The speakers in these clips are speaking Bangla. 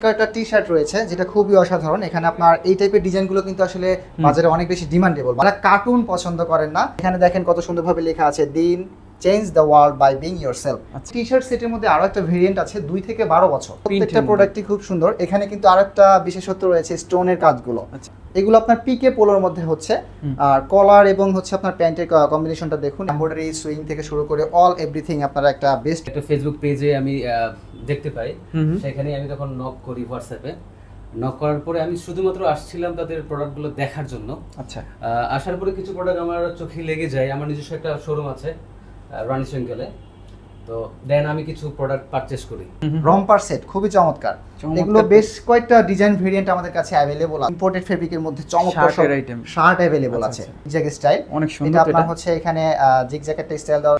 একটা টি শার্ট রয়েছে যেটা খুবই অসাধারণ। এখানে আপনার এই টাইপের ডিজাইনগুলো কিন্তু আসলে বাজারে অনেক বেশি ডিমান্ডেবল মানে কার্টুন পছন্দ করেন না এখানে দেখেন কত সুন্দরভাবে লেখা আছে দিন change the world by being yourself আচ্ছা। টি শার্ট সেটের মধ্যে আরও একটা ভেরিয়েন্ট আছে দুই থেকে বারো বছর। প্রত্যেকটা। প্রোডাক্টই খুব সুন্দর। এখানে কিন্তু আরও একটা বিশেষত্ব রয়েছে স্টোনের কাজগুলো। আচ্ছা। এগুলো আপনার পিকে পোলোর মধ্যে হচ্ছে। আর কলার এবং হচ্ছে আপনার প্যান্টের কম্বিনেশনটা দেখুন। এমব্রয়ডারি সুইং থেকে শুরু করে অল এভরিথিং আপনারা একটা বেস্ট একটা ফেসবুক পেজে আমি দেখতে পাই। সেখানে আমি তখন নক করি হোয়াটসঅ্যাপে নক করার পরে আমি শুধুমাত্র আসছিলাম তাদের প্রোডাক্টগুলো দেখার জন্য। আচ্ছা। আসার পরে কিছু প্রোডাক্ট আমার চোখে লেগে যায়। আমার নিজস্ব একটা শোরুম আছে। রানি শঙ্কেলে তো দেন আমি কিছু প্রোডাক্ট পারচেস করি। রম্পার সেট খুবই চমৎকার। এগুলো বেশ কয়েকটা ডিজাইন ভেরিয়েন্ট আমাদের কাছে অ্যাভেলেবল আছে। ইম্পোর্টেড ফেব্রিকের মধ্যে চমৎকার Shirt আইটেম শার্ট অ্যাভেলেবল আচ্ছা, আছে। জিগজ্যাগ স্টাইল অনেক সুন্দর এটা আপনার হচ্ছে এখানে জিগজ্যাগ একটা স্টাইল দেওয়া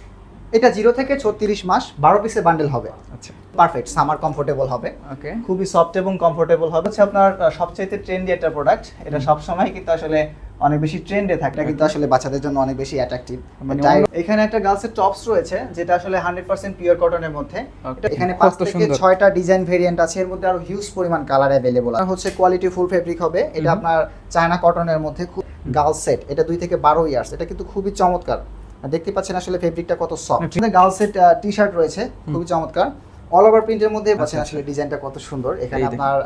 এটা জিরো থেকে ছত্রিশ মাস বারো পিসের বান্ডেল হবে। আচ্ছা। পারফেক্ট সামার কমফোর্টেবল হবে। ওকে খুবই সফট এবং কমফোর্টেবল হবে। হচ্ছে আপনার সবচাইতে ট্রেন্ডি একটা প্রোডাক্ট এটা সবসময় কিন্তু আসলে অনেক বেশি ট্রেন্ডে থাকে এটা কিন্তু আসলে বাচ্চাদের জন্য অনেক বেশি অ্যাট্রাকটিভ মানে এখানে একটা গার্লসের টপস রয়েছে যেটা আসলে হান্ড্রেড পার্সেন্ট পিওর কটনের মধ্যে। এটা এখানে পাঁচ থেকে ছয়টা ডিজাইন ভেরিয়েন্ট আছে। এর মধ্যে আরও হিউজ পরিমাণ কালার অ্যাভেলেবল আর হচ্ছে কোয়ালিটি ফুল ফেব্রিক হবে। এটা আপনার চায়না কটনের মধ্যে খুব গার্লস সেট এটা দুই থেকে বারো ইয়ার্স এটা কিন্তু খুবই চমৎকার। দেখতে পাচ্ছেন আসলে ফেব্রিকটা কত সফট ঠিক। গার্লস সেট টি শার্ট রয়েছে খুবই চমৎকার। অল ওভার প্রিন্টের মধ্যে পাচ্ছেন আচ্ছা, আসলে ডিজাইনটা কত সুন্দর। এখানে। আপনার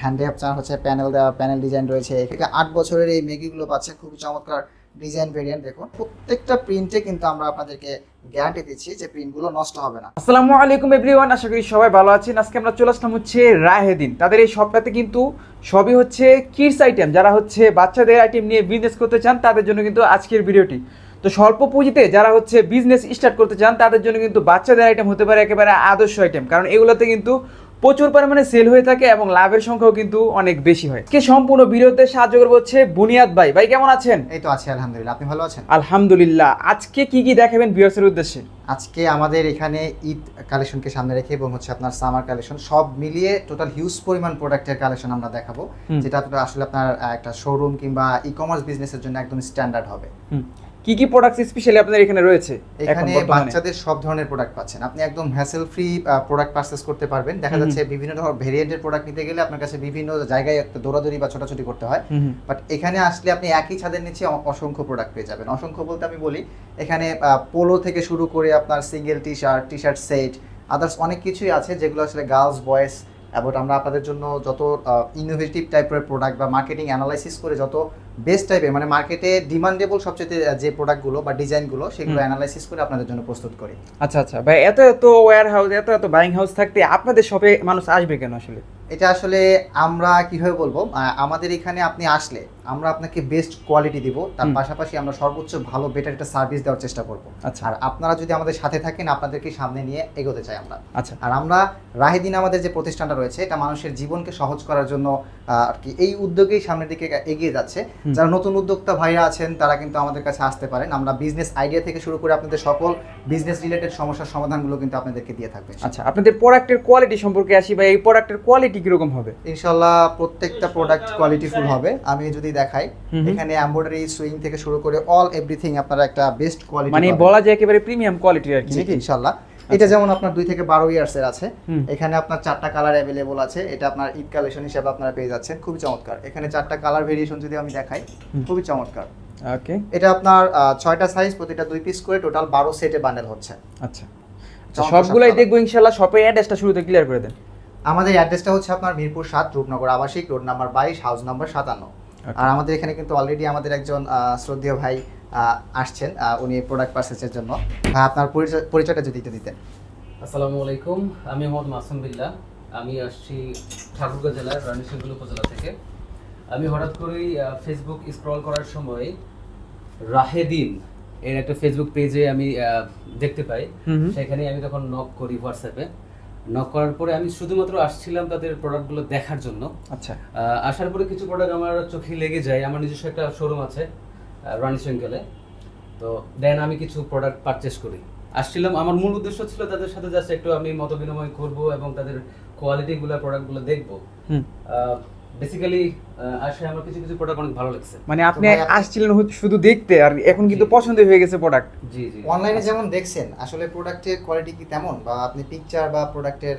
হ্যান্ডে আপনার হচ্ছে প্যানেল দেওয়া প্যানেল ডিজাইন রয়েছে। এখানে আট বছরের এই মেগিগুলো পাচ্ছেন খুবই চমৎকার ডিজাইন ভেরিয়েন্ট দেখুন। প্রত্যেকটা প্রিন্টে কিন্তু আমরা আপনাদেরকে গ্যারান্টি দিচ্ছি যে প্রিন্টগুলো নষ্ট হবে না। আসসালামু আলাইকুম এভরিওয়ান আশা করি সবাই ভালো আছেন। আজকে আমরা চলে আসলাম হচ্ছে রাহেদিন তাদের এই শপটাতে কিন্তু সবই হচ্ছে কিডস আইটেম যারা হচ্ছে বাচ্চাদের আইটেম নিয়ে বিজনেস করতে চান তাদের জন্য কিন্তু আজকের ভিডিওটি তো স্বল্প পুঁজিতে যারা হচ্ছে বিজনেস স্টার্ট করতে চান তাদের জন্য কিন্তু বাচ্চাদের আইটেম হতে পারে একেবারে আদর্শ আইটেম কারণ এগুলোতে কিন্তু প্রচুর পরিমাণে সেল হয়ে থাকে এবং লাভের সংখ্যাও কিন্তু অনেক বেশি হয়। কে সম্পূর্ণ বিরোধে সাহায্য করব হচ্ছে বুনিয়াদ ভাই। ভাই কেমন আছেন? এই তো আছে আলহামদুলিল্লাহ। আপনি ভালো আছেন? আলহামদুলিল্লাহ। আজকে কি কি দেখাবেন ভিউয়ার্সের উদ্দেশ্যে? আজকে আমাদের এখানে ঈদ কালেকশনকে সামনে রেখে এবং হচ্ছে আপনার সামার কালেকশন সব মিলিয়ে টোটাল হিউজ পরিমাণ প্রোডাক্টের কালেকশন আমরা দেখাবো। যেটা আসলে আপনার একটা শোরুম কিংবা ই কমার্স বিজনেসের জন্য একদম স্ট্যান্ডার্ড হবে। কি কি প্রোডাক্ট স্পেশালি আপনাদের এখানে রয়েছে এখানে? বাচ্চাদের সব ধরনের প্রোডাক্ট পাচ্ছেন আপনি একদম হ্যাসেল ফ্রি প্রোডাক্ট পারচেস করতে পারবেন দেখা। যাচ্ছে বিভিন্ন ধরনের ভেরিয়েন্টের প্রোডাক্ট নিতে গেলে আপনার কাছে বিভিন্ন জায়গায় একটা দৌড়াদৌড়ি বা ছোটাছুটি করতে হয়। বাট এখানে আসলে আপনি একই ছাদের নিচে অসংখ্য প্রোডাক্ট পেয়ে যাবেন অসংখ্য বলতে আমি বলি এখানে পোলো থেকে শুরু করে আপনার single T shirt T shirt set others অনেক কিছুই আছে যেগুলো আসলে গার্লস বয়েজ এবং আমরা আপনাদের জন্য যত ইনোভেটিভ টাইপের প্রোডাক্ট বা মার্কেটিং অ্যানালাইসিস করে যত বেস্ট টাইপের মানে মার্কেটে ডিমান্ডেবল সবচেয়ে যে প্রোডাক্টগুলো বা ডিজাইনগুলো সেগুলো। অ্যানালাইসিস করে আপনাদের জন্য প্রস্তুত করি। আচ্ছা আচ্ছা। ভাই এত এত ওয়্যার হাউস এত এত বাইং হাউস থাকতে আপনাদের শপে মানুষ আসবে কেন আসলে? এটা আসলে আমরা কীভাবে বলব? আমাদের এখানে আপনি আসলে আমরা আপনাকে বেস্ট কোয়ালিটি দিব। তার পাশাপাশি আমরা সর্বোচ্চ ভালো বেটার একটা সার্ভিস দেওয়ার চেষ্টা করব। আচ্ছা। আর আপনারা যদি আমাদের সাথে থাকেন আপনাদেরকে সামনে নিয়ে এগোতে চাই আমরা। আচ্ছা। আর আমরা রাহেদিন আমাদের যে প্রতিষ্ঠানটা রয়েছে এটা মানুষের জীবনকে সহজ করার জন্য আর কি এই উদ্যোগেই সামনের দিকে এগিয়ে যাচ্ছে। যারা নতুন উদ্যোক্তা ভাইরা আছেন তারা কিন্তু আমাদের কাছে আসতে পারেন। আমরা বিজনেস আইডিয়া থেকে শুরু করে আপনাদের সকল বিজনেস রিলেটেড সমস্যার সমাধানগুলো কিন্তু আপনাদেরকে দিয়ে থাকবে। আচ্ছা আপনাদের প্রোডাক্টের কোয়ালিটি সম্পর্কে আসি বা এই প্রোডাক্টের কোয়ালিটি কীরকম হবে? ইনশাল্লাহ প্রত্যেকটা প্রোডাক্ট কোয়ালিটিফুল হবে। আমি যদি দেখাই। এখানে এমব্রয়ডারি সুইং থেকে শুরু করে অল এভরিথিং আপনারা একটা বেস্ট কোয়ালিটি মানে বলা যায় একেবারে প্রিমিয়াম কোয়ালিটির আর কি জি নাকি? এটা যেমন আপনার দুই থেকে বারো ইয়ার্স এর আছে। এখানে আপনার চারটা কালার অ্যাভেলেবল আছে। এটা আপনার ঈদ কালেকশন হিসেবে আপনারা পেয়ে যাচ্ছেন। খুবই চমৎকার। এখানে চারটা কালার ভেরিয়েশন যদি আমি দেখাই। খুবই চমৎকার। ওকে। এটা আপনার ছয়টা সাইজ প্রতিটা দুই পিস করে টোটাল বারো সেটে বান্ডেল হচ্ছে। আচ্ছা। আচ্ছা সবগুলাই সব দেখব ইনশাল্লাহ শপের অ্যাড্রেসটা শুরুতে ক্লিয়ার করে দেন। আমাদের অ্যাড্রেসটা হচ্ছে আপনার মিরপুর সাত রূপনগর আবাসিক রোড নাম্বার বাইশ হাউস নাম্বার সাতান্ন। আর আমাদের এখানে কিন্তু অলরেডি আমাদের একজন শ্রদ্ধেয় ভাই আসছেন উনি প্রোডাক্ট পারচেসের জন্য। ভাই, আপনার পরিচয় পরিচয়টা যদি একটু দিতেন। আসসালামু আলাইকুম। আমি মোহাম্মদ মাসুম বিল্লাহ। আমি আসছি ঠাকুরগাঁ জেলার রানীশঙ্কল উপজেলা থেকে। আমি হঠাৎ করেই ফেসবুক স্ক্রল করার সময় রাহেদিন এর একটা ফেসবুক পেজে আমি দেখতে পাই। সেখানে আমি তখন নক করি হোয়াটসঅ্যাপে নক করার পরে আমি শুধুমাত্র আসছিলাম তাদের প্রোডাক্টগুলো দেখার জন্য। আচ্ছা। আসার পরে কিছু প্রোডাক্ট আমার চোখে লেগে যায়। আমার নিজস্ব একটা শোরুম আছে রানি সেঙ্কেলে তো দেন আমি কিছু প্রোডাক্ট পারচেস করি। আসছিলাম আমার মূল উদ্দেশ্য ছিল তাদের সাথে জাস্ট একটু আমি মত বিনিময় করব এবং তাদের কোয়ালিটিগুলো প্রোডাক্টগুলো দেখব। বেসিক্যালি আসে আমার কিছু কিছু প্রোডাক্ট অনেক ভালো লাগছে। মানে আপনি আসছিলেন শুধু দেখতে আর এখন কিন্তু পছন্দ হয়ে গেছে প্রোডাক্ট জি জি। অনলাইনে যেমন দেখছেন আসলে প্রোডাক্টের কোয়ালিটি কি তেমন? বা আপনি পিকচার বা প্রোডাক্টের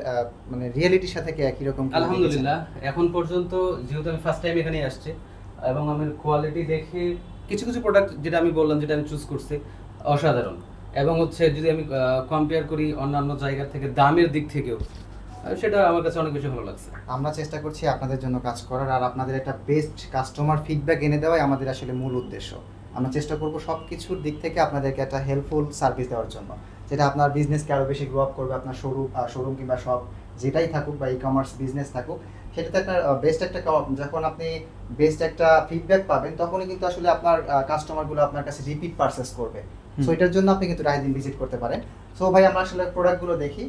মানে রিয়েলিটির সাথে কি একই রকম আলহামদুলিল্লাহ। এখন পর্যন্ত যেহেতু আমি ফার্স্ট টাইম এখানে আসছি এবং আমি কোয়ালিটি দেখে কিছু কিছু প্রোডাক্ট যেটা আমি বললাম যেটা আমি চুজ করছি অসাধারণ। এবং হচ্ছে যদি আমি কম্পেয়ার করি অন্যান্য জায়গা থেকে দামের দিক থেকেও সেটা আমার কাছে অনেক বেশি ভালো লাগছে। আমরা চেষ্টা করছি আপনাদের জন্য কাজ করার, আর আপনাদের একটা বেস্ট কাস্টমার ফিডব্যাক এনে দেওয়াই আমাদের আসলে মূল উদ্দেশ্য। আমরা চেষ্টা করব সব কিছুর দিক থেকে আপনাদেরকে একটা হেল্পফুল সার্ভিস দেওয়ার জন্য। যেটা আপনার বিজনেসকে আরও বেশি গ্রো আপ করবে, আপনার শোরুম শোরুম কিংবা সব যেটাই থাকুক বা ই কমার্স বিজনেস থাকুক, সেটাতে একটা বেস্ট একটা যখন আপনি বেস্ট একটা ফিডব্যাক পাবেন, তখনই কিন্তু আসলে আপনার কাস্টমারগুলো আপনার কাছে রিপিট পারচেস করবে। সো এটার জন্য আপনি কিন্তু রাহিদিন ভিজিট করতে পারেন। সো ভাই আমরা আসলে প্রোডাক্টগুলো দেখি।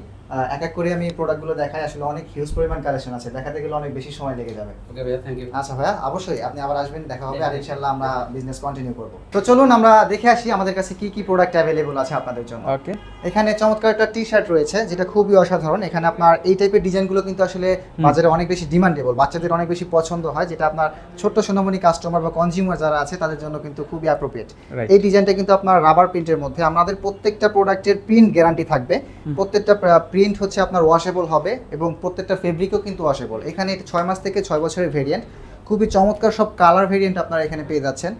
এক এক করে আমি প্রোডাক্টগুলো দেখাই। আসলে অনেক হিউজ পরিমাণ কালেকশন আছে। দেখাতে গেলে অনেক বেশি সময় লেগে যাবে। ওকে ভাইয়া থ্যাংক ইউ আচ্ছা ভাইয়া অবশ্যই আপনি আবার আসবেন দেখা হবে আর. ইনশাল্লাহ আমরা বিজনেস কন্টিনিউ করব। তো চলুন আমরা দেখে আসি আমাদের কাছে কি কি প্রোডাক্ট অ্যাভেলেবল আছে আপনাদের জন্য। ওকে এখানে চমৎকার একটা টি শার্ট রয়েছে যেটা খুবই অসাধারণ। এখানে আপনার এই টাইপের ডিজাইনগুলো কিন্তু আসলে বাজারে অনেক বেশি ডিমান্ডেবল বাচ্চাদের অনেক বেশি পছন্দ হয় যেটা আপনার ছোট্ট সোনামণি কাস্টমার বা কনজিউমার যারা আছে তাদের জন্য কিন্তু খুবই অ্যাপ্রোপ্রিয়েট. এই ডিজাইনটা কিন্তু আপনার রাবার প্রিন্টের মধ্যে আমাদের প্রত্যেকটা প্রোডাক্টের প্রিন্ট গ্যারান্টি থাকবে। প্রত্যেকটা প্রিন্ট হচ্ছে আপনার ওয়াশেবল হবে এবং প্রত্যেকটা ফেব্রিকও কিন্তু ওয়াশেবল এখানে এটা ছয় মাস থেকে ছয় বছরের ভেরিয়েন্ট খুবই চমৎকার সব কালার ভেরিয়েন্ট আপনারা এখানে পেয়ে যাচ্ছেন।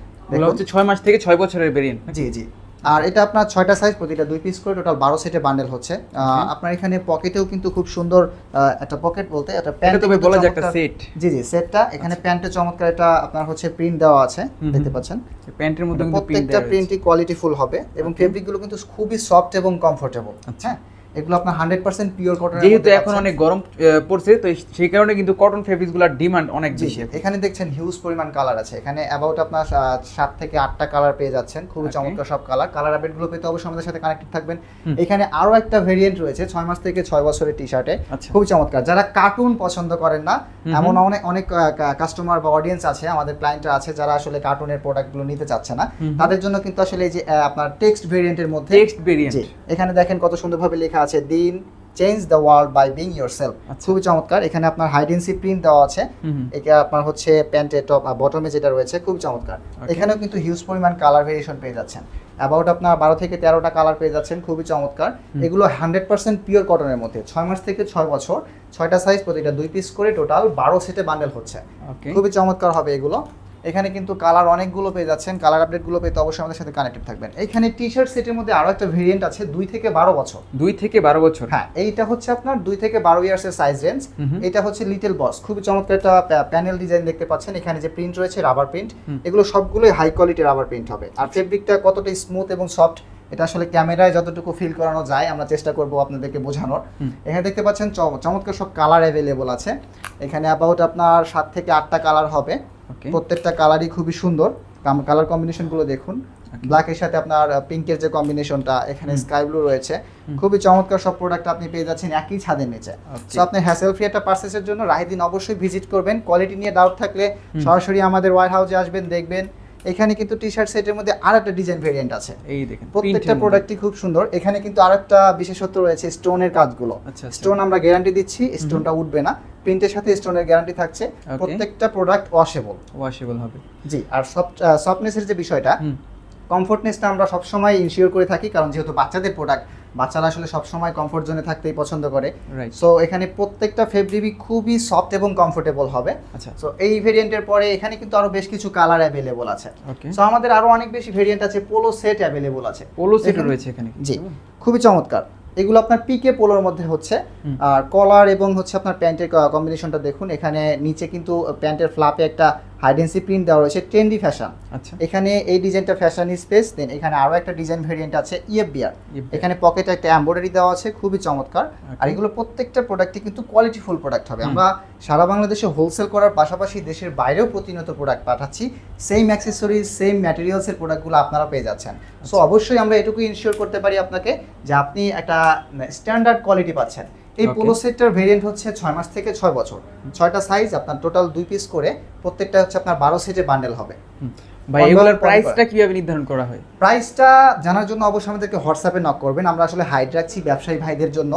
হচ্ছে ছয় মাস থেকে ছয় বছরের ভেরিয়েন্ট জি জি। আর এটা আপনার ছয়টা সাইজ প্রতিটা দুই পিস করে টোটাল বারো সেটে বান্ডেল হচ্ছে। আপনার এখানে পকেটেও কিন্তু খুব সুন্দর একটা পকেট বলতে একটা প্যান্ট বলা যায় একটা সেট জি জি সেটটা এখানে প্যান্টে চমৎকার এটা আপনার হচ্ছে প্রিন্ট দেওয়া আছে দেখতে। পাচ্ছেন। প্যান্টের মধ্যে প্রিন্ট প্রত্যেকটা প্রিন্টই কোয়ালিটিফুল হবে এবং. ফেব্রিকগুলো কিন্তু খুবই সফট এবং কমফোর্টেবল আচ্ছা। হ্যাঁ? এগুলো আপনার হান্ড্রেড পার্সেন্ট পিওর কটন যেহেতু এখন অনেক গরম পড়ছে তো সেই কারণে কিন্তু কটন ফেব্রিক্সগুলোর ডিমান্ড অনেক বেশি এখানে দেখছেন হিউজ পরিমাণ কালার আছে। এখানে অ্যাবাউট আপনার সাত থেকে আটটা কালার পেয়ে যাচ্ছেন। খুবই চমৎকার সব কালার কালার আপডেটগুলো পেতে অবশ্যই আমাদের সাথে কানেক্টেড থাকবেন। এখানে আরও একটা ভেরিয়েন্ট রয়েছে ছয় মাস থেকে ছয় বছরের টি শার্টে। খুবই চমৎকার। যারা কার্টুন পছন্দ করেন না এমন অনেক অনেক কাস্টমার বা অডিয়েন্স আছে আমাদের ক্লায়েন্টরা আছে যারা আসলে কার্টুনের প্রোডাক্টগুলো নিতে চাচ্ছে না। তাদের জন্য কিন্তু আসলে এই যে আপনার টেক্সট ভেরিয়েন্টের মধ্যে টেক্সট ভেরিয়েন্ট এখানে দেখেন কত সুন্দরভাবে লেখা আছে দিন change the world by being yourself. খুবই চমৎকার। এখানে আপনার হাইডেন্সি প্রিন্ট দেওয়া আছে। এটা আপনার হচ্ছে প্যান্টের টপ বটমে যেটা রয়েছে খুবই চমৎকার। এখানেও কিন্তু হিউজ পরিমাণ কালার ভেরিয়েশন পেয়ে যাচ্ছেন। অ্যাবাউট আপনার বারো থেকে তেরোটা কালার পেয়ে যাচ্ছেন খুবই চমৎকার। এগুলো হান্ড্রেড পার্সেন্ট পিওর কটনের মধ্যে। ছয় মাস থেকে ছয় বছর ছয়টা সাইজ প্রতিটা দুই পিস করে টোটাল বারো সেটে বান্ডেল হচ্ছে। খুবই চমৎকার হবে এগুলো। এখানে কিন্তু কালার অনেকগুলো পেয়ে যাচ্ছেন কালার আপডেটগুলো পেতে অবশ্যই আমাদের সাথে কানেক্টেড থাকবেন। এখানে টি শার্ট সেটের মধ্যে আরও একটা ভেরিয়েন্ট আছে দুই থেকে বারো বছর। দুই থেকে বারো বছর? হ্যাঁ এইটা হচ্ছে আপনার দুই থেকে বারো ইয়ার্সের সাইজ রেঞ্জ। এটা হচ্ছে লিটল বস খুবই চমৎকার একটা প্যানেল ডিজাইন দেখতে পাচ্ছেন। এখানে যে প্রিন্ট রয়েছে রাবার প্রিন্ট এগুলো সবগুলোই হাই কোয়ালিটি রাবার প্রিন্ট হবে। আর ফেব্রিকটা কতটা স্মুথ এবং সফট এটা আসলে ক্যামেরায় যতটুকু ফিল করানো যায় আমরা চেষ্টা করব আপনাদেরকে বোঝানোর। এখানে দেখতে পাচ্ছেন চমৎকার সব কালার অ্যাভেলেবল আছে। এখানে অ্যাবাউট আপনার সাত থেকে আটটা কালার হবে। প্রত্যেকটা কালারই খুবই সুন্দর। কালার কম্বিনেশনগুলো দেখুন। ব্ল্যাকের সাথে আপনার পিঙ্কের যে কম্বিনেশনটা এখানে স্কাই ব্লু রয়েছে। খুবই চমৎকার সব প্রোডাক্ট আপনি পেয়ে যাচ্ছেন একই ছাদের নিচে. সো আপনি হ্যাসেল ফ্রি একটা পার্সেসের জন্য রাহিদিন অবশ্যই ভিজিট করবেন। কোয়ালিটি নিয়ে ডাউট থাকলে সরাসরি আমাদের ওয়ার হাউসে আসবেন দেখবেন। এখানে কিন্তু টি শার্ট সেটের মধ্যে আর একটা ডিজাইন ভেরিয়েন্ট আছে। এই দেখেন প্রত্যেকটা প্রোডাক্টই খুব সুন্দর। এখানে কিন্তু আরেকটা বিশেষত্ব রয়েছে স্টোনের কাজগুলো। আচ্ছা, আচ্ছা। স্টোন আমরা গ্যারান্টি দিচ্ছি স্টোনটা উঠবে না। প্রিন্টের সাথে স্টোনের গ্যারান্টি থাকছে। প্রত্যেকটা প্রোডাক্ট ওয়াশেবল ওয়াশেবল হবে। জি আর সফট সফটনেসের যে বিষয়টা কমফোর্টনেসটা আমরা সবসময় ইনশিওর করে থাকি কারণ যেহেতু বাচ্চাদের প্রোডাক্ট বাচ্চারা আসলে সবসময় কমফোর্ট জোনে থাকতেই পছন্দ করে। সো এখানে প্রত্যেকটা ফেব্রিক খুবই সফট এবং কমফোর্টেবল হবে। আচ্ছা। সো এই ভেরিয়েন্টের পরে এখানে কিন্তু আরও বেশ কিছু কালার অ্যাভেলেবল আছে। সো আমাদের আরও অনেক বেশি ভেরিয়েন্ট আছে পোলো সেট অ্যাভেলেবল আছে। পোলো সেট রয়েছে এখানে জি খুবই চমৎকার। এগুলো আপনার পিকে পোলোর মধ্যে হচ্ছে। আর কলার এবং হচ্ছে আপনার প্যান্টের কম্বিনেশনটা দেখুন এখানে নিচে কিন্তু প্যান্টের ফ্লাপে একটা হাইডেন্সি প্রিন্ট দেওয়া রয়েছে ট্রেন্ডি ফ্যাশন আচ্ছা। এখানে এই ডিজাইনটা ফ্যাশন স্পেস দেন এখানে আরও একটা ডিজাইন ভেরিয়েন্ট আছে ইএফ বিয়ার EFBR এখানে পকেটে একটা এমব্রয়ডারি দেওয়া আছে খুবই চমৎকার। আর এগুলো প্রত্যেকটা প্রোডাক্টই কিন্তু কোয়ালিটিফুল প্রোডাক্ট হবে। আমরা সারা বাংলাদেশে হোলসেল করার পাশাপাশি দেশের বাইরেও প্রতিনিয়ত প্রোডাক্ট পাঠাচ্ছি। সেম অ্যাক্সেসরিজ সেম ম্যাটেরিয়ালসের প্রোডাক্টগুলো আপনারা পেয়ে যাচ্ছেন। সো অবশ্যই আমরা এটুকু ইনশিওর করতে পারি আপনাকে যে আপনি একটা স্ট্যান্ডার্ড কোয়ালিটি পাচ্ছেন। এই পোলো সেটটার ভেরিয়েন্ট হচ্ছে ছয় মাস থেকে ছয় বছর। ছয়টা সাইজ আপনার টোটাল দুই পিস করে প্রত্যেকটা হচ্ছে আপনার বারো সেটে বান্ডেল হবে। ভাই এগুলোর প্রাইসটা কীভাবে নির্ধারণ করা হয়? প্রাইসটা জানার জন্য অবশ্যই আমাদেরকে হোয়াটসঅ্যাপে নক করবেন। আমরা আসলে হাইড রাখছি ব্যবসায়ী ভাইদের জন্য।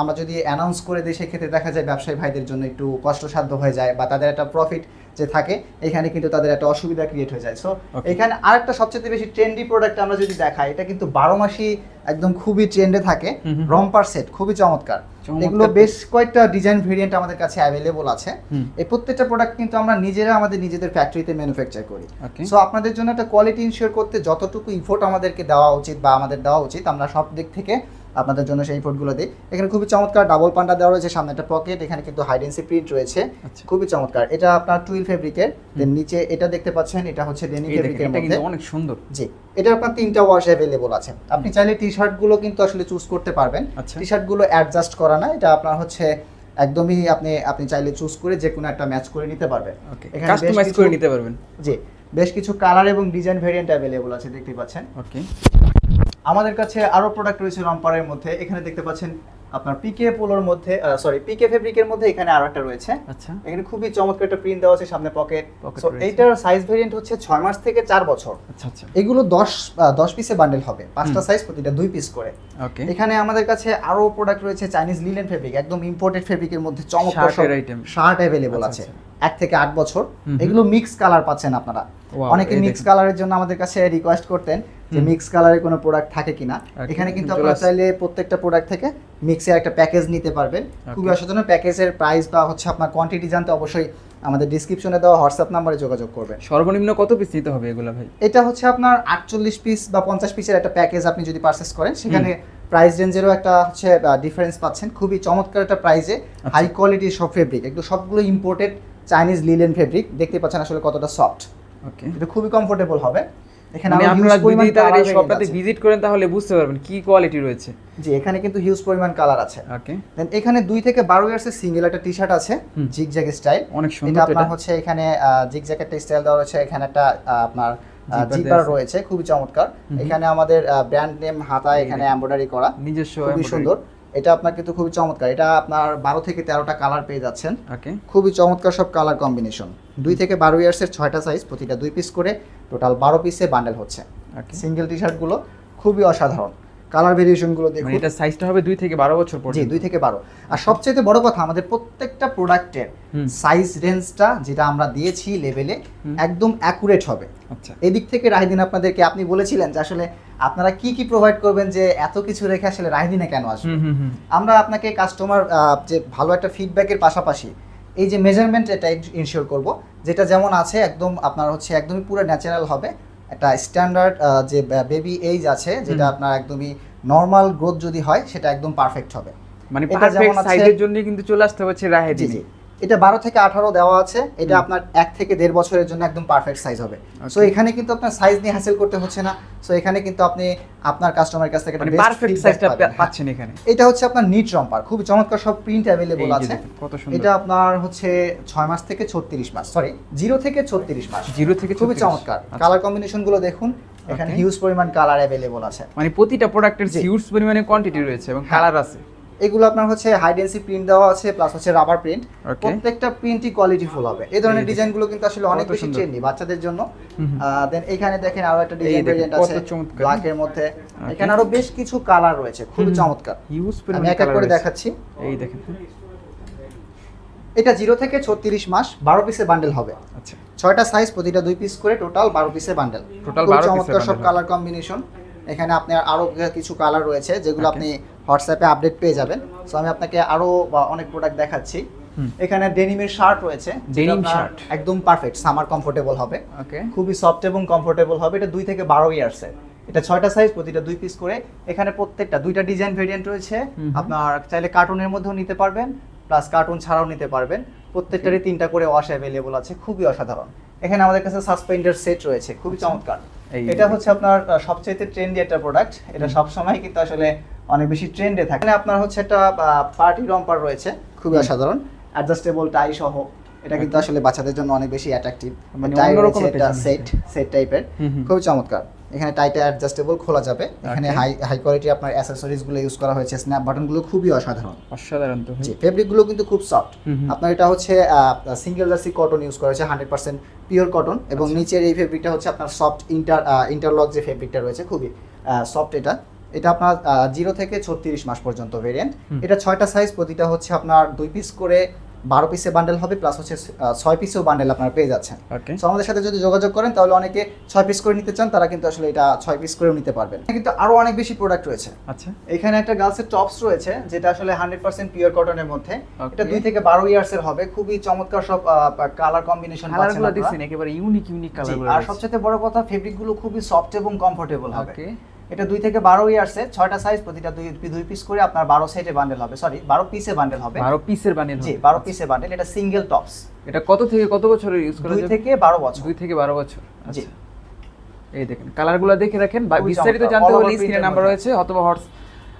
আমরা যদি অ্যানাউন্স করে দিই সেক্ষেত্রে দেখা যায় ব্যবসায়ী ভাইদের জন্য একটু কষ্টসাধ্য হয়ে যায় বা তাদের একটা প্রফিট যে থাকে এখানে কিন্তু তাদের একটা অসুবিধা ক্রিয়েট হয়ে যায়। সো. এখানে আরেকটা সবচেয়ে বেশি ট্রেন্ডি প্রোডাক্ট আমরা যদি দেখাই এটা কিন্তু বারো মাসই একদম খুবই ট্রেন্ডে থাকে। রম্পার সেট খুবই চমৎকার। চমৎকার। এগুলো বেশ কয়েকটা ডিজাইন ভেরিয়েন্ট আমাদের কাছে অ্যাভেলেবল আছে। এই প্রত্যেকটা প্রোডাক্ট কিন্তু আমরা নিজেরা আমাদের নিজেদের ফ্যাক্টরিতে ম্যানুফ্যাকচার করি। সো আপনাদের জন্য একটা কোয়ালিটি ইনশিওর করতে যতটুকু ইফোর্ট আমাদেরকে দেওয়া উচিত বা আমাদের দেওয়া উচিত আমরা সব দিক থেকে আপনাদের জন্য সেই ইফোর্টগুলো দিই। এখানে খুবই চমৎকার ডাবল পান্ডা দেওয়া রয়েছে সামনে একটা পকেট এখানে কিন্তু হাইডেন্সি প্রিন্ট রয়েছে। আচ্ছা। খুবই চমৎকার। এটা আপনার টুইল ফেব্রিকের দেন নিচে এটা দেখতে পাচ্ছেন এটা হচ্ছে দেখেন ফেব্রিকের এটা মধ্যে। কিন্তু অনেক সুন্দর। জি। এটা আপনার তিনটা ওয়াশ অ্যাভেলেবল আছে। আপনি চাইলে টি শার্টগুলো কিন্তু আসলে চুজ করতে পারবেন। টি শার্টগুলো অ্যাডজাস্ট করা না এটা আপনার হচ্ছে একদমই আপনি আপনি চাইলে চুজ করে যে কোনো একটা ম্যাচ করে নিতে পারবেন। এখানে কাস্টমাইজ করে নিতে পারবেন। জি। বেশ কিছু কালার এবং ডিজাইন ভেরিয়েন্ট অ্যাভেলেবল আছে দেখতে পাচ্ছেন। ওকে আমাদের কাছে আরও প্রোডাক্ট রয়েছে রম্পারের মধ্যে। এখানে দেখতে পাচ্ছেন আপনার পিকে পোলোর মধ্যে সরি পিকে ফেব্রিকের মধ্যে এখানে আরও একটা রয়েছে। আচ্ছা। এখানে খুবই চমৎকার একটা প্রিন্ট দেওয়া আছে সামনে পকেট সো এইটার সাইজ ভেরিয়েন্ট হচ্ছে ছয় মাস থেকে চার বছর। আচ্ছা আচ্ছা। এগুলো দশ দশ পিসে বান্ডেল হবে। পাঁচটা সাইজ প্রতিটা দুই পিস করে। ওকে এখানে আমাদের কাছে আরও প্রোডাক্ট রয়েছে চাইনিজ লিলেন ফেব্রিক একদম ইম্পোর্টেড ফেব্রিকের মধ্যে চমৎকার এর item। শার্ট অ্যাভেলেবল আচ্ছা, আছে। এক থেকে আট বছর। এগুলো মিক্স কালার পাচ্ছেন আপনারা। অনেকে মিক্স কালারের জন্য আমাদের কাছে রিকোয়েস্ট করতেন যে মিক্স কালারের কোনো প্রোডাক্ট থাকে কিনা। এখানে কিন্তু আপনারা চাইলে প্রত্যেকটা প্রোডাক্ট থেকে মিক্সের একটা প্যাকেজ নিতে পারবেন। খুবই অসাধারণ প্যাকেজের প্রাইস বা হচ্ছে আপনার কোয়ান্টিটি জানতে অবশ্যই আমাদের ডিসক্রিপশনে দেওয়া হোয়াটসঅ্যাপ নাম্বারে যোগাযোগ করবেন। সর্বনিম্ন কত পিস নিতে হবে এগুলা ভাই? এটা হচ্ছে আপনার আটচল্লিশ পিস বা পঞ্চাশ পিসের একটা প্যাকেজ আপনি যদি পারচেস করেন সেখানে প্রাইস রেঞ্জেরও একটা হচ্ছে ডিফারেন্স পাচ্ছেন। খুবই চমৎকার একটা প্রাইসে। হাই কোয়ালিটির সব ফেব্রিক একটু সবগুলো ইম্পোর্টেড চাইনিজ লিলেন ফেব্রিক দেখতে পাচ্ছেন আসলে কতটা সফট ওকে এটা খুবই কমফোর্টেবল হবে। এখানে মানে আপনারা যদি তাদের এই শপটাতে ভিজিট করেন তাহলে বুঝতে পারবেন কি কোয়ালিটি রয়েছে। জি এখানে কিন্তু হিউজ পরিমাণ কালার আছে। ওকে দেন এখানে দুই থেকে বারো ইয়ার্সের সিঙ্গেল একটা টি শার্ট আছে হুম। জিগ জ্যাক স্টাইল অনেক সুন্দর তো আপনার হচ্ছে এখানে জিগ জ্যাকেট স্টাইল দেওয়া রয়েছে। এখানে একটা আপনার জিপার রয়েছে খুবই চমৎকার। এখানে আমাদের ব্র্যান্ড নেম এই এখানে। এমব্রয়ডারি করা। নিজস্ব খুবই সুন্দর। এটা আপনার কিন্তু খুবই চমৎকার। এটা আপনার বারো থেকে তেরোটা কালার পেয়ে যাচ্ছেন। ওকে খুবই চমৎকার সব কালার কম্বিনেশন দুই থেকে বারো ইয়ার্সের ছয়টা সাইজ প্রতিটা দুই পিস করে টোটাল বারো পিসে বান্ডেল হচ্ছে। সিঙ্গেল টি শার্টগুলো খুবই অসাধারণ। কালার ভেরিয়েশনগুলো দেখুন। মানে এটা সাইজটা হবে দুই থেকে বারো বছর জি পর্যন্ত। দুই থেকে বারো। আর সবচেয়ে বড় কথা আমাদের প্রত্যেকটা প্রোডাক্টের সাইজ রেঞ্জটা যেটা আমরা দিয়েছি লেভেলে একদম অ্যাকুরেট হবে। আচ্ছা। এদিক থেকে রাহিদিন আপনাদেরকে আপনি বলেছিলেন যে আসলে আপনারা কি কি প্রোভাইড করবেন যে এত কিছু রেখে আসলে রাহিদিনে কেন আসবে? আমরা আপনাকে কাস্টমার যে ভালো একটা ফিডব্যাকের পাশাপাশি এই যে মেজারমেন্ট এটা ইনশিওর করব যেটা যেমন আছে একদম আপনার হচ্ছে একদমই পুরো ন্যাচারাল হবে। একটা স্ট্যান্ডার্ড যে বেবি এইজ আছে যেটা আপনার একদমই নর্মাল গ্রোথ যদি হয় সেটা একদম পারফেক্ট হবে। মানে পারফেক্ট সাইজের জন্য কিন্তু চলে আসতে হচ্ছে জি এটা বারো থেকে আঠারো দেওয়া আছে। এটা আপনার এক থেকে দেড় বছরের জন্য একদম পারফেক্ট সাইজ হবে। সো এখানে কিন্তু আপনার সাইজ নিয়ে হ্যাসেল করতে হচ্ছে না। সো এখানে কিন্তু আপনি আপনার কাস্টমারের কাছ থেকে মানে best পারফেক্ট সাইজটা হ্যাঁ। পাচ্ছেন এখানে। এটা হচ্ছে আপনার নিট রম্পার খুবই চমৎকার সব প্রিন্ট অ্যাভেলেবল আছে। কত সুন্দর। এটা আপনার হচ্ছে ছয় মাস থেকে ছত্রিশ মাস। সরি জিরো থেকে ছত্রিশ মাস। জিরো থেকে খুবই চমৎকার। আচ্ছা। কালার কম্বিনেশনগুলো দেখুন। এখানে হিউজ পরিমাণ কালার অ্যাভেলেবল আছে। মানে প্রতিটা প্রোডাক্টের। হিউজ পরিমাণে কোয়ান্টিটি রয়েছে এবং হ্যাঁ। কালার আছে। এগুলো আপনার হচ্ছে হাইডেন্সি প্রিন্ট দেওয়া আছে প্লাস হচ্ছে রাবার প্রিন্ট প্রত্যেকটা প্রিন্টই কোয়ালিটিফুল হবে। এই ধরনের। ডিজাইনগুলো কিন্তু আসলে অনেক বেশি ট্রেন্ডি বাচ্চাদের জন্য। দেন এখানে দেখেন আরও একটা ডিজাইন ভেরিয়েন্ট আছে চমৎকার। ব্ল্যাকের মধ্যে। এখানে আরও বেশ কিছু কালার রয়েছে খুবই হুম। চমৎকার। আমি এক এক করে দেখাচ্ছি। এই দেখেন। এটা জিরো থেকে ছত্রিশ মাস বারো পিসের বান্ডেল হবে। আচ্ছা। ছয়টা সাইজ প্রতিটা দুই পিস করে টোটাল বারো পিসের বান্ডেল টোটাল 12 piece চমৎকার সব কালার কম্বিনেশন এখানে আপনার আরও কিছু কালার রয়েছে যেগুলো আপনি হোয়াটসঅ্যাপে আপডেট পেয়ে যাবেন। সো আমি আপনাকে আরও বা অনেক প্রোডাক্ট দেখাচ্ছি। এখানে ডেনিমের শার্ট রয়েছে ডেনিম শার্ট একদম পারফেক্ট সামার কমফোর্টেবল হবে। ওকে খুবই সফট এবং কমফোর্টেবল হবে। এটা দুই থেকে বারো ইয়ার্সের এটা ছয়টা সাইজ প্রতিটা দুই পিস করে। এখানে প্রত্যেকটা দুইটা ডিজাইন ভেরিয়েন্ট রয়েছে। আপনার চাইলে কার্টুনের মধ্যেও নিতে পারবেন প্লাস কার্টুন ছাড়াও নিতে পারবেন। প্রত্যেকটারই তিনটা করে ওয়াশ অ্যাভেলেবল আছে। খুবই অসাধারণ। এখানে আমাদের কাছে সাসপেন্ডার সেট রয়েছে। খুবই চমৎকার আচ্ছা। এই এটা হচ্ছে আপনার সবচেয়ে ট্রেন্ডি একটা প্রোডাক্ট এটা সবসময় কিন্তু আসলে অনেক বেশি ট্রেন্ডে থাকে। মানে আপনার হচ্ছে একটা পার্টি রম্পার রয়েছে। খুবই অসাধারণ। অ্যাডজাস্টেবল টাই সহ। এটা কিন্তু আসলে বাচ্চাদের জন্য অনেক বেশি অ্যাট্রাকটিভ মানে টাই রয়েছে এটা সেট সেট টাইপের খুব। খুবই চমৎকার। এখানে টাইটে অ্যাডজাস্টেবল খোলা যাবে। এখানে হাই হাই কোয়ালিটি আপনার অ্যাসেসরিজগুলো ইউজ করা হয়েছে। স্ন্যাপ বাটনগুলো খুবই অসাধারণ। অসাধারণ তো। জি ফেব্রিকগুলো কিন্তু খুব সফট। আপনার এটা হচ্ছে সিঙ্গেল জার্সি কটন ইউজ করা হয়েছে হান্ড্রেড পার্সেন্ট পিওর কটন এবং আচ্ছা। নিচের এই ফেব্রিকটা হচ্ছে আপনার সফট ইন্টার ইন্টারলক যে ফেব্রিকটা রয়েছে খুবই সফট এটা। এটা আপনার জিরো থেকে ছত্রিশ মাস পর্যন্ত ভেরিয়েন্ট এটা ছয়টা সাইজ প্রতিটা হচ্ছে আপনার দুই পিস করে বারো পিসে বান্ডেল হবে প্লাস হচ্ছে ছয় পিসেও বান্ডেল আপনারা পেয়ে যাচ্ছেন। সো আমাদের সাথে যদি যোগাযোগ করেন তাহলে অনেকে ছয় পিস করে নিতে চান তারা কিন্তু আসলে এটা ছয় পিস করেও নিতে পারবেন। কিন্তু আরও অনেক বেশি প্রোডাক্ট রয়েছে। আচ্ছা। এখানে একটা গার্লসের টপস রয়েছে যেটা আসলে হান্ড্রেড পার্সেন্ট পিওর কটনের মধ্যে। এটা দুই থেকে বারো ইয়ার্স এর হবে খুবই চমৎকার সব কালার কম্বিনেশন কালারগুলো দেখছেন একেবারে ইউনিক ইউনিক কালারগুলো আর সবচেয়ে বড় কথা ফেব্রিকগুলো খুবই সফট এবং কমফোর্টেবল হবে। এটা দুই থেকে বারো ইয়ার্সে ছয়টা সাইজ প্রতিটা দুই দুই পিস করে আপনার বারো সেটে বান্ডেল হবে সরি বারো পিসে বান্ডেল হবে। 12 পিসের বানিয়ে জি বারো পিসে বান্ডেল এটা সিঙ্গেল টপস এটা কত থেকে কত বছরের ইউজ করা দুই থেকে বারো বছর। দুই থেকে বারো বছর জি। আচ্ছা এই দেখেন কালারগুলো দেখে রাখেন বা বিস্তারিত জানতে হলে স্ক্রিনে নাম্বার রয়েছে অথবা হোয়াটস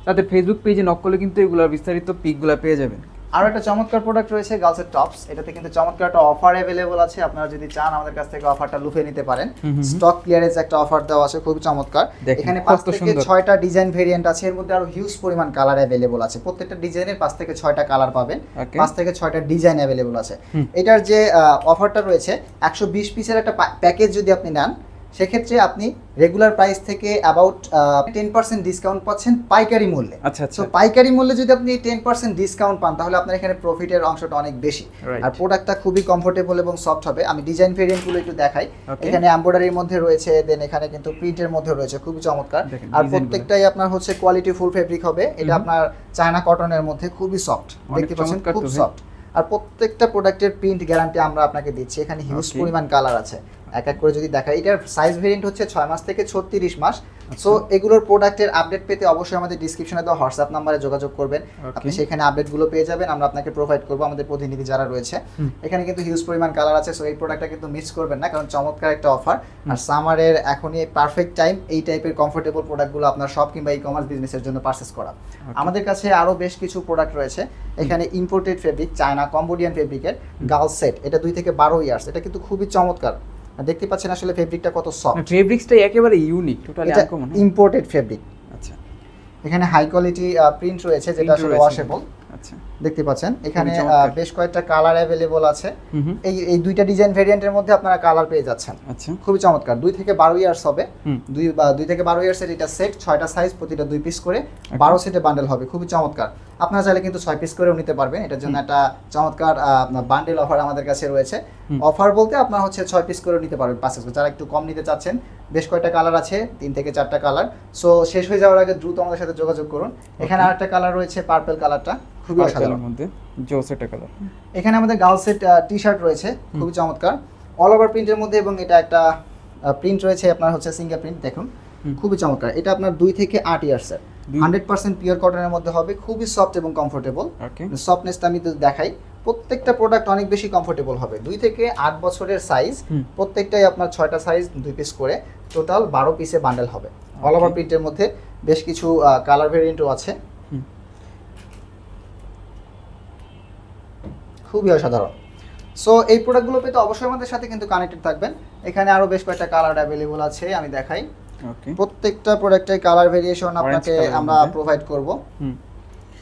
তাদের ফেসবুক পেজে নক করলে কিন্তু এগুলো বিস্তারিত পিকগুলো পেয়ে যাবেন। আরও একটা চমৎকার প্রোডাক্ট রয়েছে গার্লসের টপস এটাতে কিন্তু চমৎকার একটা অফার অ্যাভেলেবল আছে। আপনারা যদি চান আমাদের কাছ থেকে অফারটা লুফে নিতে পারেন। স্টক ক্লিয়ারেন্স একটা অফার দেওয়া আছে খুবই চমৎকার। এখানে পাঁচ থেকে ছয়টা ডিজাইন ভেরিয়েন্ট আছে। এর মধ্যে আরও হিউজ পরিমাণ কালার অ্যাভেলেবল আছে। প্রত্যেকটা ডিজাইনের পাঁচ থেকে ছয়টা কালার পাবেন। পাঁচ থেকে ছয়টা ডিজাইন অ্যাভেলেবল আছে। এটার যে অফারটা রয়েছে একশো বিশ পিসের একটা প্যাকেজ যদি আপনি নেন সেক্ষেত্রে আপনি রেগুলার প্রাইস থেকে অ্যাবাউট টেন পার্সেন্ট ডিসকাউন্ট পাচ্ছেন পাইকারি মূল্যে। আচ্ছা আচ্ছা। সো পাইকারি মূল্যে যদি আপনি টেন পার্সেন্ট ডিসকাউন্ট পান তাহলে আপনার এখানে প্রফিটের অংশটা অনেক বেশি। আর প্রোডাক্টটা খুবই কমফোর্টেবল এবং সফট হবে। আমি ডিজাইন ভেরিয়েন্টগুলো একটু দেখাই। এখানে এমব্রয়ডারির মধ্যে রয়েছে দেন এখানে কিন্তু প্রিন্টের মধ্যে রয়েছে খুবই চমৎকার। আর প্রত্যেকটাই আপনার হচ্ছে কোয়ালিটি ফুল ফেব্রিক হবে। এটা আপনার চায়না কটনের মধ্যে খুবই সফট দেখতে পাচ্ছেন? খুব সফট আর প্রত্যেকটা প্রোডাক্টের প্রিন্ট গ্যারান্টি আমরা আপনাকে দিচ্ছি। এখানে হিউজ. পরিমাণ কালার আছে। এক এক করে যদি দেখাই এটার সাইজ ভেরিয়েন্ট হচ্ছে ছয় মাস থেকে ছত্রিশ মাস। সো এগুলোর প্রোডাক্টের আপডেট পেতে অবশ্যই আমাদের ডিসক্রিপশনে দেওয়া হোয়াটসঅ্যাপ নাম্বারে যোগাযোগ করবেন। আপনি সেখানে আপডেটগুলো পেয়ে যাবেন আমরা আপনাকে প্রোভাইড করব আমাদের প্রতিনিধি যারা রয়েছে। এখানে কিন্তু হিউজ পরিমাণ কালার আছে সো এই প্রোডাক্টটা কিন্তু মিস করবেন না কারণ চমৎকার একটা অফার আর সামারের এখনই পারফেক্ট টাইম এই টাইপের কমফোর্টেবল প্রোডাক্টগুলো আপনার শপ কিংবা ই কমার্স বিজনেসের জন্য পারচেস করা। আমাদের কাছে আরও বেশ কিছু প্রোডাক্ট রয়েছে। এখানে ইম্পোর্টেড ফেব্রিক চায়না কম্বোডিয়ান ফেব্রিকের গার্ল সেট এটা দুই থেকে বারো ইয়ার্স এটা কিন্তু খুবই চমৎকার। দেখতে পাচ্ছেন আসলে ফেব্রিকটা কত সফট ফেব্রিক্সটাই একেবারে unique totally uncommon imported fabric আচ্ছা। এখানে হাই কোয়ালিটি প্রিন্ট রয়েছে যেটা আসলে ওয়াশেবল আচ্ছা। দেখতে পাচ্ছেন এখানে বেশ কয়েকটা কালার অ্যাভেলেবল আছে। এই এই দুইটা ডিজাইন ভেরিয়েন্টের মধ্যে আপনারা কালার পেয়ে যাচ্ছেন। আচ্ছা। খুবই চমৎকার। দুই থেকে বারো ইয়ার্স হবে। দুই বা দুই থেকে বারো ইয়ার্সের এটা সেট ছয়টা সাইজ প্রতিটা দুই পিস করে বারো সেটে বান্ডেল হবে। খুবই চমৎকার। আপনারা চাইলে কিন্তু ছয় পিস করেও নিতে পারবেন। এটার জন্য একটা চমৎকার বান্ডেল অফার আমাদের কাছে রয়েছে। অফার বলতে আপনার হচ্ছে ছয় পিস করেও নিতে পারবেন পাঁচ পিস যারা একটু কম নিতে চাচ্ছেন বেশ কয়টা কালার আছে তিন থেকে চারটা কালার সো শেষ হয়ে যাওয়ার আগে দ্রুত আমাদের সাথে যোগাযোগ করুন। এখানে আরেকটা কালার রয়েছে পার্পল কালারটা খুবই অসাধারণ। মধ্যে জোস একটা কালার এখানে আমাদের গার্লসের টি শার্ট রয়েছে খুবই চমৎকার। অল ওভার প্রিন্টের মধ্যে এবং এটা একটা প্রিন্ট রয়েছে আপনার হচ্ছে সিঙ্গেল প্রিন্ট দেখুন। খুবই চমৎকার। এটা আপনার দুই থেকে আট ইয়ার্সের হান্ড্রেড পার্সেন্ট পিওর কটনের মধ্যে হবে খুবই সফট এবং কমফোর্টেবল সফটনেসটা আমি তো দেখাই। প্রত্যেকটা প্রোডাক্ট অনেক বেশি কমফোর্টেবল হবে। দুই থেকে আট বছরের সাইজ প্রত্যেকটাই আপনার ছয়টা সাইজ দুই পিস করে টোটাল বারো পিসে বান্ডেল হবে। অল ওভার প্রিন্টের মধ্যে বেশ কিছু কালার ভেরিয়েন্টও আছে। খুবই অসাধারণ। সো এই প্রোডাক্টগুলো পেতে অবশ্যই আমাদের সাথে কিন্তু কানেক্টেড থাকবেন। এখানে আরও বেশ কয়েকটা কালার অ্যাভেলেবল আছে আমি দেখাই। প্রত্যেকটা প্রোডাক্টের কালার ভেরিয়েশন আপনাকে আমরা প্রোভাইড করব।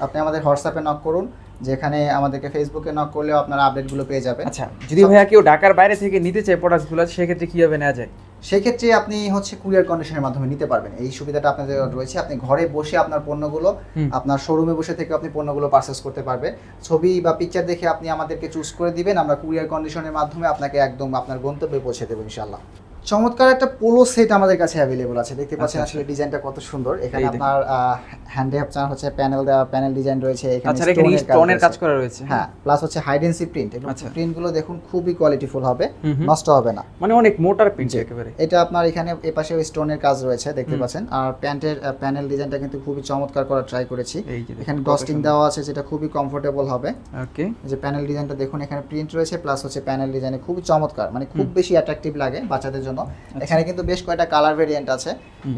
আপনি আমাদের হোয়াটসঅ্যাপে নক করুন যেখানে আমাদেরকে ফেসবুকে নক করলেও আপনারা আপডেটগুলো পেয়ে যাবেন। আচ্ছা যদি ভাইয়া কেউ ঢাকার বাইরে থেকে নিতে চায় প্রোডাক্টগুলো সেক্ষেত্রে কীভাবে নেওয়া যায়? সেক্ষেত্রে আপনি হচ্ছে কুরিয়ার কন্ডিশনের মাধ্যমে নিতে পারবেন। এই সুবিধাটা আপনাদের রয়েছে। আপনি ঘরে বসে আপনার পণ্যগুলো। আপনার শোরুমে বসে থেকে আপনি পণ্যগুলো পারচেস করতে পারবেন। ছবি বা পিকচার দেখে আপনি আমাদেরকে চুজ করে দিবেন। আমরা কুরিয়ার কন্ডিশনের মাধ্যমে আপনাকে একদম আপনার গন্তব্যে পৌঁছে দেবো ইনশাল্লাহ চমৎকার একটা পোলো সেট আমাদের কাছে অ্যাভেলেবল আছে। দেখতে পাচ্ছেন আচ্ছা, আসলে ডিজাইনটা কত সুন্দর। এখানে আপনার হ্যান্ডে আপনার হচ্ছে প্যানেল দেওয়া প্যানেল ডিজাইন রয়েছে। এখানে আচ্ছা স্টোনের কাজ করা রয়েছে হ্যাঁ। প্লাস হচ্ছে হাইডেন্সি প্রিন্ট এবং আচ্ছা। প্রিন্টগুলো দেখুন খুবই কোয়ালিটিফুল হবে। নষ্ট হবে না। মানে অনেক মোটার প্রিন্ট একেবারে। এটা আপনার এখানে এপাশে স্টোনের কাজ রয়েছে দেখতে পাচ্ছেন। আর প্যান্টের প্যানেল ডিজাইনটা কিন্তু খুবই চমৎকার করা ট্রাই করেছি। এই এখানে ডস্টিং দেওয়া আছে যেটা খুবই কমফোর্টেবল হবে। ওকে। এই যে প্যানেল ডিজাইনটা দেখুন এখানে প্রিন্ট রয়েছে প্লাস হচ্ছে প্যানেল ডিজাইনে খুবই চমৎকার মানে খুব বেশি অ্যাট্রাকটিভ লাগে বাচ্চাদের জন্য। জন্য। এখানে কিন্তু বেশ কয়েকটা কালার ভেরিয়েন্ট আছে।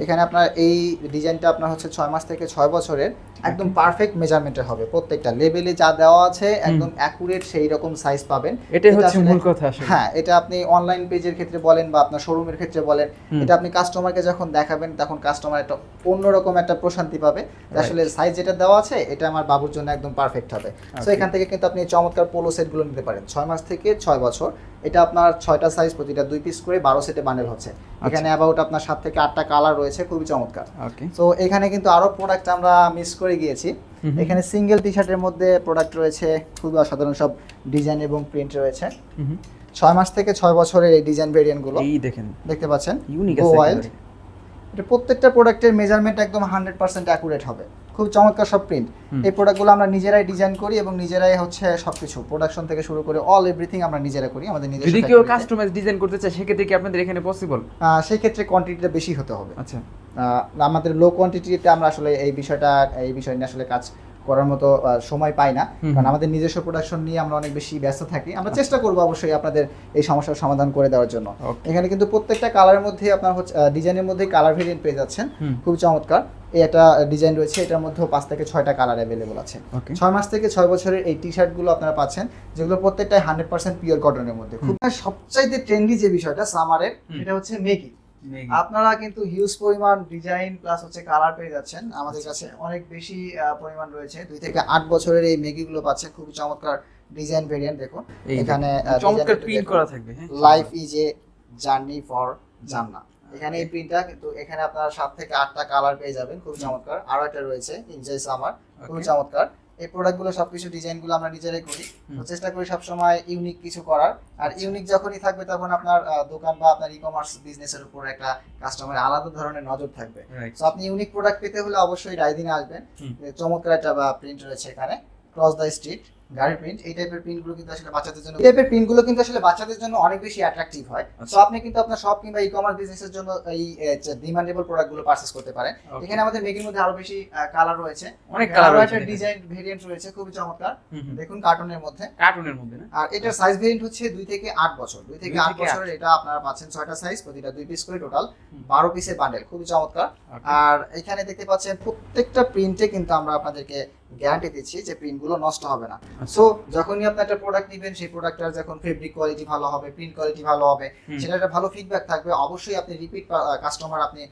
এখানে আপনার এই ডিজাইনটা আপনার হচ্ছে ছয় মাস থেকে ছয় বছরের একদম পারফেক্ট মেজারমেন্টের হবে প্রত্যেকটা। লেভেলে যা দেওয়া আছে একদম অ্যাকুরেট সেই রকম সাইজ পাবেন এটা হচ্ছে মূল কথা আসলে। হ্যাঁ এটা আপনি অনলাইন পেজের ক্ষেত্রে বলেন বা আপনার শোরুমের ক্ষেত্রে বলেন এটা আপনি কাস্টমারকে যখন দেখাবেন তখন কাস্টমার একটা অন্যরকম একটা প্রশান্তি পাবে আসলে সাইজ যেটা দেওয়া আছে এটা আমার বাবুর জন্য একদম পারফেক্ট হবে। সো এখান থেকে কিন্তু আপনি চমৎকার পোলো সেটগুলো নিতে পারেন। ছয় মাস থেকে ছয় বছর। এটা আপনার ছয়টা সাইজ প্রতিটা দুই পিস করে বারো সেটে বান্ডেল হচ্ছে। এখানে অ্যাবাউট আপনার সাত থেকে আটটা কালার রয়েছে খুবই চমৎকার। তো এখানে কিন্তু আরও প্রোডাক্ট আমরা মিস করে গিয়েছি। এখানে সিঙ্গেল টি শার্টের মধ্যে প্রোডাক্ট রয়েছে খুবই অসাধারণ সব ডিজাইন এবং প্রিন্ট রয়েছে। ছয় মাস থেকে ছয় বছরের এই ডিজাইন ভেরিয়েন্টগুলো। এই দেখেন দেখতে পাচ্ছেন? ইউনিক। এটা প্রত্যেকটা প্রোডাক্টের মেজারমেন্ট একদম হান্ড্রেড পার্সেন্ট অ্যাকুরেট হবে। খুব চমৎকার সব প্রিন্ট এই প্রোডাক্টগুলো আমরা নিজেরাই ডিজাইন করি এবং নিজেরাই হচ্ছে সবকিছু। প্রোডাকশন থেকে শুরু করে অল এভরিথিং আমরা নিজেরা করি আমাদের নিজস্ব যদি কেউ কাস্টমাইজ ডিজাইন করতে চায় সেক্ষেত্রে কি আপনাদের এখানে পসিবল সেই ক্ষেত্রে কোয়ান্টিটিটা বেশি হতে হবে। আচ্ছা। আমাদের লো কোয়ান্টিটিতে আমরা আসলে এই বিষয়টা এই বিষয় নিয়ে আসলে কাজ করার মতো সময় পাই না। কারণ আমাদের নিজস্ব প্রোডাকশন নিয়ে আমরা অনেক বেশি ব্যস্ত থাকি। আমরা চেষ্টা করব অবশ্যই আপনাদের এই সমস্যার সমাধান করে দেওয়ার জন্য। এখানে কিন্তু প্রত্যেকটা কালারের মধ্যে আপনার হচ্ছে ডিজাইনের মধ্যে কালার ভেরিয়েন্ট পেয়ে যাচ্ছেন। খুব চমৎকার। একটা ডিজাইন রয়েছে এটার মধ্যেও পাঁচ থেকে ছয়টা কালার অ্যাভেলেবল আছে। ছয় মাস থেকে ছয় বছরের এই টি শার্টগুলো আপনারা পাচ্ছেন যেগুলো প্রত্যেকটাই হান্ড্রেড পার্সেন্ট পিওর কটনের মধ্যে। খুব সবচাইতে ট্রেন্ডি যে বিষয়টা সামারের এটা হচ্ছে মেকি আপনারা কিন্তু হিউজ পরিমাণ ডিজাইন প্লাস হচ্ছে কালার পেয়ে যাচ্ছেন। আমাদের কাছে অনেক বেশি পরিমাণ রয়েছে। দুই থেকে আট বছরের এই মেগিগুলো পাচ্ছেন খুবই চমৎকার ডিজাইন ভেরিয়েন্ট দেখুন। এখানে চমৎকার প্রিন্ট করা থাকবে life is a journey for জান্না এখানে এই প্রিন্টটা কিন্তু এখানে আপনার সাত থেকে আটটা কালার পেয়ে যাবেন খুব চমৎকার। আরও একটা রয়েছে এনজয় সামার Okay. চমৎকার। এই প্রোডাক্টগুলো সবকিছু ডিজাইনগুলো আমরা নিজেরাই করি। চেষ্টা করি সবসময় ইউনিক কিছু করার। আর ইউনিক যখনই থাকবে তখন আপনার দোকান বা আপনার ই কমার্স বিজনেসের উপর একটা কাস্টমারের আলাদা ধরনের নজর থাকবে। তো আপনি ইউনিক প্রোডাক্ট পেতে হলে অবশ্যই রাইদিনে আসবেন। চমৎকার একটা প্রিন্ট রয়েছে এখানে ক্রস দ্য স্ট্রিট গাড়ির প্রিন্ট এই টাইপের প্রিন্টগুলো কিন্তু আসলে বাচ্চাদের জন্য এই টাইপের প্রিন্টগুলো কিন্তু আসলে বাচ্চাদের জন্য অনেক বেশি অ্যাট্রাকটিভ হয়। তো আচ্ছা। আপনি কিন্তু আপনার শপ কিংবা ই কমার্স বিজনেসের জন্য এই ডিমান্ডেবল প্রোডাক্টগুলো করতে পারেন। এখানে আমাদের মেগির মধ্যে আরও বেশি কালার রয়েছে। অনেক কালার রয়েছে ডিজাইন ভেরিয়েন্ট রয়েছে খুবই চমৎকার। দেখুন কার্টুনের মধ্যে। কার্টুনের মধ্যে না? আর এটার সাইজ ভেরিয়েন্ট হচ্ছে দুই থেকে আট বছর। দুই থেকে বছরের এটা আপনারা পাচ্ছেন ছয়টা সাইজ প্রতিটা দুই পিস করে টোটাল বারো পিসের বান্ডেল খুবই চমৎকার। আর এখানে দেখতে পাচ্ছেন প্রত্যেকটা প্রিন্টে কিন্তু আমরা আপনাদেরকে গ্যারান্টি দিচ্ছি যে প্রিন্টগুলো নষ্ট হবে না। সো যখনই আপনি একটা প্রোডাক্ট নেবেন সেই প্রোডাক্টটার যখন ফেব্রিক কোয়ালিটি ভালো হবে প্রিন্ট কোয়ালিটি ভালো হবে সেটা একটা ভালো ফিডব্যাক থাকবে। অবশ্যই আপনি রিপিট কাস্টমার আপনি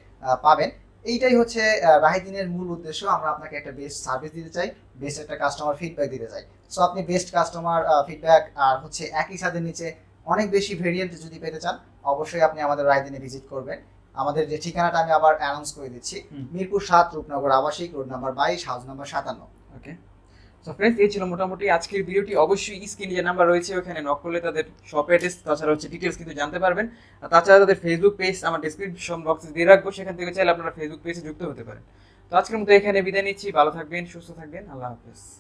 পাবেন। এইটাই হচ্ছে রাহিদিনের মূল উদ্দেশ্য। আমরা আপনাকে একটা বেস্ট সার্ভিস দিতে চাই বেস্ট একটা কাস্টমার ফিডব্যাক দিতে চাই। সো আপনি বেস্ট কাস্টমার ফিডব্যাক আর হচ্ছে একই সাথে নিচে অনেক বেশি ভেরিয়েন্ট যদি পেতে চান অবশ্যই আপনি আমাদের রায়দিনে ভিজিট করবেন। আমাদের যে ঠিকানাটা আমি আবার অ্যানাউন্স করে দিচ্ছি মিরপুর সাত রূপনগর আবাসিক রোড নাম্বার বাইশ হাউস নাম্বার সাতান্ন। ওকে সো ফ্রেন্ডস এই ছিল মোটামুটি আজকের ভিডিওটি। অবশ্যই স্ক্রিনে যে নাম্বার রয়েছে, ওখানে নক করলে তাদের শপ অ্যাড্রেস তাছাড়া হচ্ছে ডিটেলস কিন্তু জানতে পারবেন। আর তাছাড়া তাদের ফেসবুক পেজ আমার ডিসক্রিপশন বক্সে দিয়ে রাখব, সেখান থেকে চাইলে আপনারা ফেসবুক পেজে যুক্ত হতে পারেন। তো আজকের মতো এখানে বিদায় নিচ্ছি, ভালো থাকবেন, সুস্থ থাকবেন, আল্লাহ হাফেজ।